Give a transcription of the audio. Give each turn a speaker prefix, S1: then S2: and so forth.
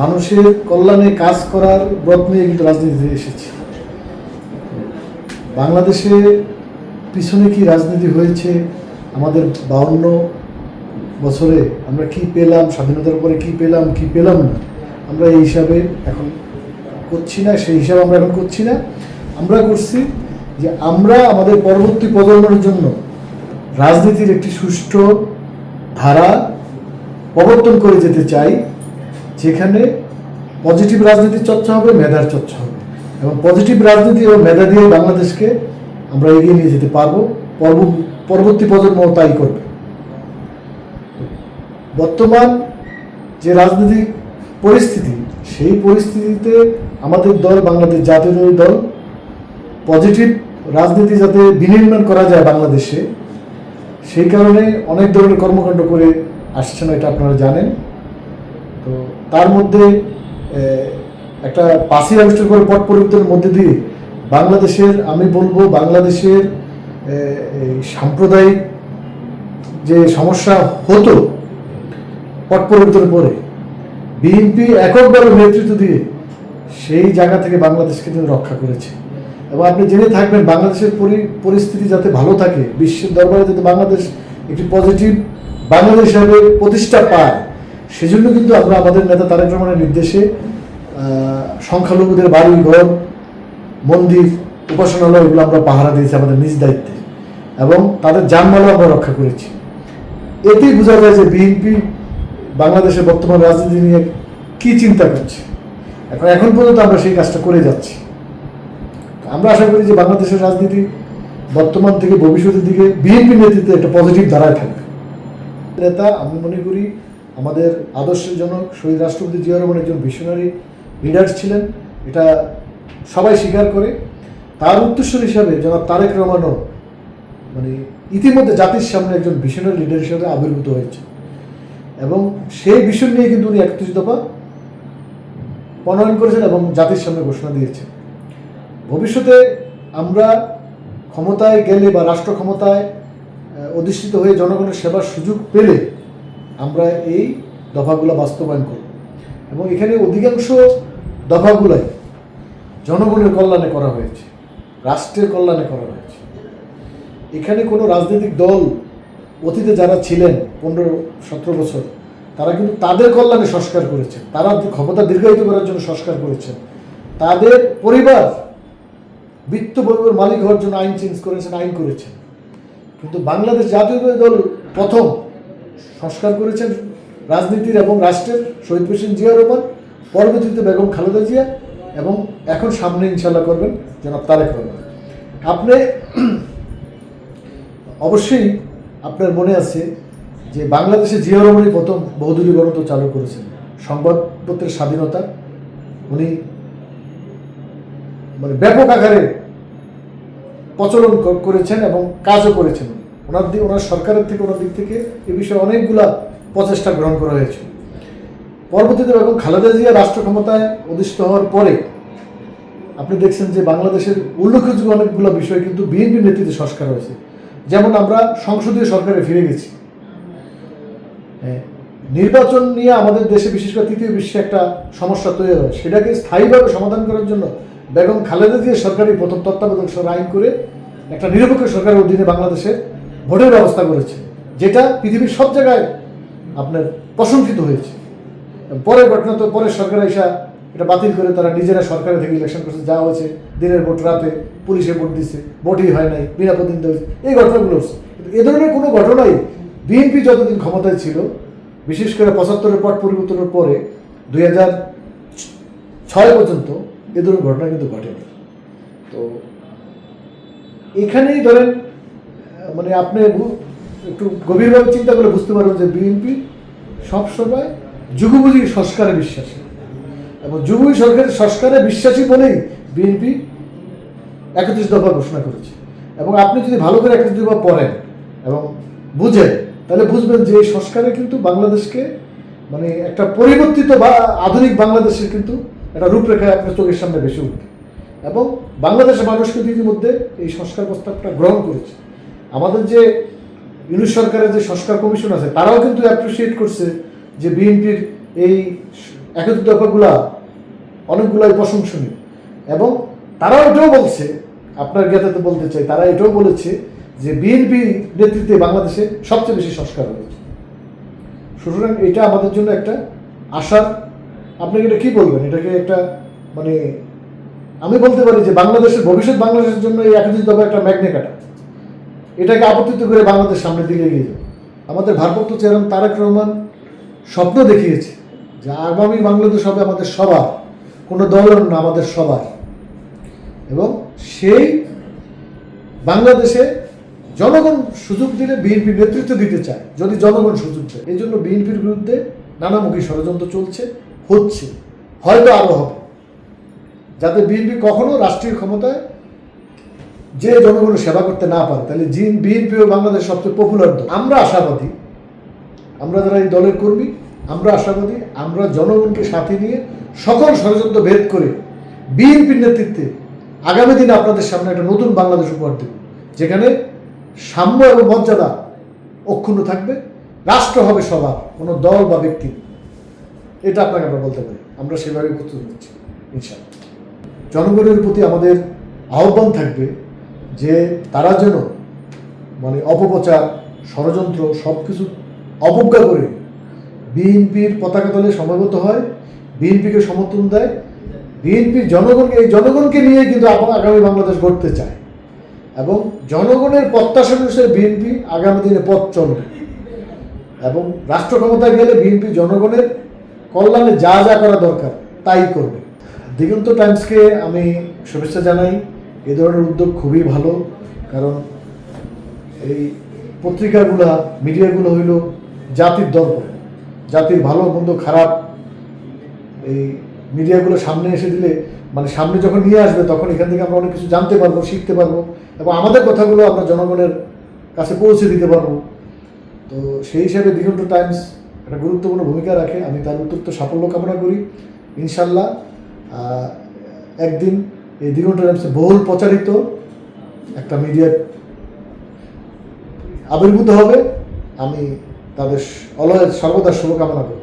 S1: মানুষের কল্যাণে কাজ করার ব্রত নিয়ে কিন্তু রাজনীতিতে এসেছি। বাংলাদেশে পিছনে কি রাজনীতি হয়েছে, আমাদের বাউন্ন বছরে আমরা কি পেলাম, স্বাধীনতার পরে কি পেলাম কি পেলাম না, আমরা এই হিসাবে এখন করছি না, সেই হিসাবে আমরা এখন করছি না। আমরা করছি যে আমরা আমাদের পরবর্তী প্রজন্মের জন্য রাজনীতির একটি সুষ্ঠু ধারা প্রবর্তন করে যেতে চাই। যেখানে পজিটিভ রাজনীতির চর্চা হবে, মেধার চর্চা হবে। এবং পজিটিভ রাজনীতি এবং মেধা দিয়ে বাংলাদেশকে আমরা এগিয়ে নিয়ে যেতে পারব। পরবর্তী প্রজন্ম তাই করবে। বর্তমান যে রাজনৈতিক পরিস্থিতি, সেই পরিস্থিতিতে আমাদের দল, বাংলাদেশ জাতীয় দল, পজিটিভ রাজনীতি যাতে বিনির্মাণ করা যায় বাংলাদেশে, সেই কারণে অনেক ধরনের কর্মকাণ্ড করে আসছেন, এটা আপনারা জানেন। তো তার মধ্যে একটা পাঁচই আগস্টের পরে পট পরিবর্তনের মধ্যে দিয়ে বাংলাদেশের, আমি বলব বাংলাদেশের সাম্প্রদায়িক যে সমস্যা হতো পট পরিবর্তনের পরে বিএনপি এককভাবে নেতৃত্ব দিয়ে সেই জায়গা থেকে বাংলাদেশকে তিনি রক্ষা করেছে। এবং আপনি জেনে থাকবেন, বাংলাদেশের পরি- পরিস্থিতি যাতে ভালো থাকে, বিশ্বের দরবারে যাতে বাংলাদেশ একটি পজিটিভ বাংলাদেশ হিসাবে প্রতিষ্ঠা পায় সেজন্য কিন্তু আমরা আমাদের নেতা তারেক রহমানের নির্দেশে সংখ্যালঘুদের বাড়ি ঘর মন্দির, উপাসনালয় এগুলো আমরা পাহারা দিয়েছি আমাদের নিজ দায়িত্বে। এবং তাদের যানমালও আমরা রক্ষা করেছি। এতেই বোঝা যায় যে বিএনপি বাংলাদেশের বর্তমান রাজনীতি নিয়ে কী চিন্তা করছে। এখন এখন পর্যন্ত আমরা সেই কাজটা করে যাচ্ছি। আমরা আশা করি যে বাংলাদেশের রাজনীতি বর্তমান থেকে ভবিষ্যতের দিকে বিএনপি নেতৃত্বে একটা পজিটিভ ধারায় থাকবে। নেতা, আমি মনে করি আমাদের আদর্শের জনক শহীদ রাষ্ট্রপতি জিয়া রহমান একজন ভিশনারি লিডার ছিলেন। এটা সবাই স্বীকার করে। তার উত্তরস্বর হিসাবে জনাব তারেক রহমানও মানে ইতিমধ্যে জাতির সামনে একজন ভিশনারি লিডার হিসাবে আবির্ভূত হয়েছে। এবং সেই বিষয় নিয়ে কিন্তু উনি একত্রিশ দফা প্রণয়ন করেছেন এবং জাতির সামনে ঘোষণা দিয়েছেন। ভবিষ্যতে আমরা ক্ষমতায় গেলে বা রাষ্ট্র ক্ষমতায় অধিষ্ঠিত হয়ে জনগণের সেবার সুযোগ পেলে আমরা এই দফাগুলো বাস্তবায়ন করব এবং এখানে অধিকাংশ দফাগুলাই জনগণের কল্যাণে করা হয়েছে, রাষ্ট্রের কল্যাণে করা হয়েছে। এখানে কোনো রাজনৈতিক দল অতীতে যারা ছিলেন, পনেরো, সতেরো বছর, তারা কিন্তু তাদের কল্যাণে সংস্কার করেছেন, তারা ক্ষমতা দীর্ঘায়িত করার জন্য সংস্কার করেছেন। তাদের পরিবার বৃত্ত পরিবার মালিক হওয়ার জন্য আইন চেঞ্জ করেছেন, আইন করেছেন। কিন্তু বাংলাদেশ জাতীয় দল প্রথম সংস্কার করেছেন রাজনীতির এবং রাষ্ট্রের শহীদ প্রেসিডেন্ট জিয়া রহমান, পরবর্তীতে বেগম খালেদা জিয়া এবং এখন সামনে ইনশাল্লাহ করবেন জনাব তারেক রহমান। আপনি অবশ্যই আপনার মনে আছে যে বাংলাদেশে জিয়া রহমানই প্রথম বহুদলীয় গণতন্ত্র চালু করেছেন। সংবাদপত্রের স্বাধীনতা, উনি মানে ব্যাপক আকারে প্রচলন করেছেন এবং কাজও করেছেন। ওনার দিক ওনার সরকারের থেকে, ওনার দিক থেকে এ বিষয়ে অনেকগুলা প্রচেষ্টা গ্রহণ করা হয়েছে। পরবর্তীতে এবং খালেদা জিয়া রাষ্ট্র ক্ষমতায় অধিষ্ঠিত হওয়ার পরে, আপনি দেখছেন যে বাংলাদেশের উল্লেখযোগ্য অনেকগুলো বিষয় কিন্তু বিএনপি নেতৃত্বে সংস্কার হয়েছে। যেমন আমরা সংসদীয় সরকারে ফিরে গেছি। নির্বাচন নিয়ে আমাদের দেশে বিশেষ করে তৃতীয় বিশ্বে একটা সমস্যা তৈরি হয়। সেটাকে স্থায়ীভাবে সমাধান করার জন্য বেগম খালেদা জিয়া সরকারি প্রথম তত্ত্বাবধায়ক সরকার আইন করে একটা নিরপেক্ষ সরকারের অধীনে বাংলাদেশে ভোটের ব্যবস্থা করেছে, যেটা পৃথিবীর সব জায়গায় আপনার প্রশংসিত হয়েছে। পরের ঘটনা তো পরের সরকার এসা এটা বাতিল করে তারা নিজেরা সরকারের থেকে ইলেকশন করছে, যা হয়েছে, দিনের ভোট রাতে পুলিশে ভোট দিচ্ছে ভোটই হয় নাই প্রতিনিধিত্ব হয়েছে, এই ঘটনাগুলো হচ্ছে। এ ধরনের কোনো ঘটনাই বিএনপি যতদিন ক্ষমতায় ছিল, বিশেষ করে পঁচাত্তরের পট পরিবর্তনের পরে, দুই হাজার ছয় পর্যন্ত এ ধরনের ঘটনা কিন্তু ঘটেনি। তো এখানেই ধরেন মানে আপনি একটু গভীরভাবে চিন্তা করলে বুঝতে পারবেন যে বিএনপি সবসময় যুগোপযোগী সংস্কারে বিশ্বাসী। এবং যুগোপযোগী সরকারের সংস্কারে বিশ্বাসী বলেই বিএনপি একত্রিশ দফা ঘোষণা করেছে। এবং আপনি যদি ভালো করে একত্রিশ দফা পড়েন এবং বুঝেন, তাহলে বুঝবেন যে এই সংস্কারে কিন্তু বাংলাদেশকে মানে একটা পরিবর্তিত বা আধুনিক বাংলাদেশের কিন্তু একটা রূপরেখা আপনার চোখের সামনে বেশি উঠবে। এবং বাংলাদেশের মানুষ কিন্তু ইতিমধ্যে এই সংস্কার প্রস্তাবটা গ্রহণ করেছে। আমাদের যে ইউনিট সরকারের যে সংস্কার কমিশন আছে, তারাও কিন্তু অ্যাপ্রিসিয়েট করছে যে বিএনপির এই একত্রিত দফাগুলা অনেকগুলাই প্রশংসনীয়। এবং তারা এটাও বলছে, আপনার জ্ঞাতাতে বলতে চাই, তারা এটাও বলেছে যে বিএনপি নেতৃত্বে বাংলাদেশে সবচেয়ে বেশি সংস্কার হয়েছে। সুতরাং এটা আমাদের জন্য একটা আশার আপনি এটা কি বলবেন? এটাকে একটা মানে আমি বলতে পারি যে বাংলাদেশের, ভবিষ্যৎ বাংলাদেশের জন্য এই একত্রিত দফা একটা ম্যাগনে কাটা। এটাকে আপত্তিত করে বাংলাদেশ সামনের দিকে এগিয়ে যাবে। আমাদের ভারপ্রাপ্ত চেয়ারম্যান তারেক রহমান স্বপ্ন দেখিয়েছে যে আগামী বাংলাদেশ হবে আমাদের সবার, কোনো দলের না আমাদের সবার। এবং সেই বাংলাদেশে জনগণ সুযোগ দিলে বিএনপি নেতৃত্ব দিতে চায়, যদি জনগণ সুযোগ দেয় এই জন্য বিএনপির বিরুদ্ধে নানামুখী ষড়যন্ত্র চলছে, হচ্ছে, হয়তো আরও হবে। যাতে বিএনপি কখনো রাষ্ট্রীয় ক্ষমতায় যে জনগণের সেবা করতে না পারে, তাহলে জিন, বিএনপি ও বাংলাদেশ সবচেয়ে পপুলার দল। আমরা আশাবাদী। আমরা যারা এই দলের কর্মী, আমরা আশাবাদী, আমরা জনগণকে সাথে নিয়ে সকল ষড়যন্ত্র ভেদ করে বিএনপির নেতৃত্বে আগামী দিনে আপনাদের সামনে একটা নতুন বাংলাদেশ উপহার দেব, যেখানে সাম্য এবং মর্যাদা অক্ষুণ্ণ থাকবে, রাষ্ট্র হবে সবার, কোনো দল বা ব্যক্তি। এটা আপনাকে আমরা বলতে পারি। আমরা সেভাবে প্রস্তুত নিচ্ছি ইনশাআল্লাহ। জনগণের প্রতি আমাদের আহ্বান থাকবে যে তারা যেন মানে অপপ্রচার, ষড়যন্ত্র সব কিছু অবজ্ঞা করে বিএনপির পতাকা তলে সমবেত হয়, বিএনপিকে সমর্থন দেয়, বিএনপির জনগণকে, এই জনগণকে নিয়ে কিন্তু আগামী বাংলাদেশ গড়তে চায়। এবং জনগণের প্রত্যাশা অনুসারে বিএনপি আগামী দিনে পথ চলবে। এবং রাষ্ট্র ক্ষমতায় গেলে বিএনপি জনগণের কল্যাণে যা যা করা দরকার তাই করবে। দিগন্ত টাইমসকে আমি শুভেচ্ছা জানাই। এ ধরনের উদ্যোগ খুবই ভালো, কারণ এই পত্রিকাগুলা, মিডিয়াগুলো হইল জাতির দর্পণ জাতির ভালো, মন্দ, খারাপ, এই মিডিয়াগুলো সামনে এসে দিলে মানে সামনে যখন নিয়ে আসবে, তখন এখান থেকে আমরা অনেক কিছু জানতে পারব, শিখতে পারব এবং আমাদের কথাগুলো আমরা জনগণের কাছে পৌঁছে দিতে পারব। তো সেই হিসাবে দিগন্ত টাইমস একটা গুরুত্বপূর্ণ ভূমিকা রাখে। আমি তার উত্তপ্ত সাফল্য কামনা করি, ইনশাল্লাহ। একদিন এই দিগন্ত টাইমসে বহুল প্রচারিত একটা মিডিয়া আবির্ভূত হবে। আমি তাদের অলয় সর্বদা শুভকামনা করি।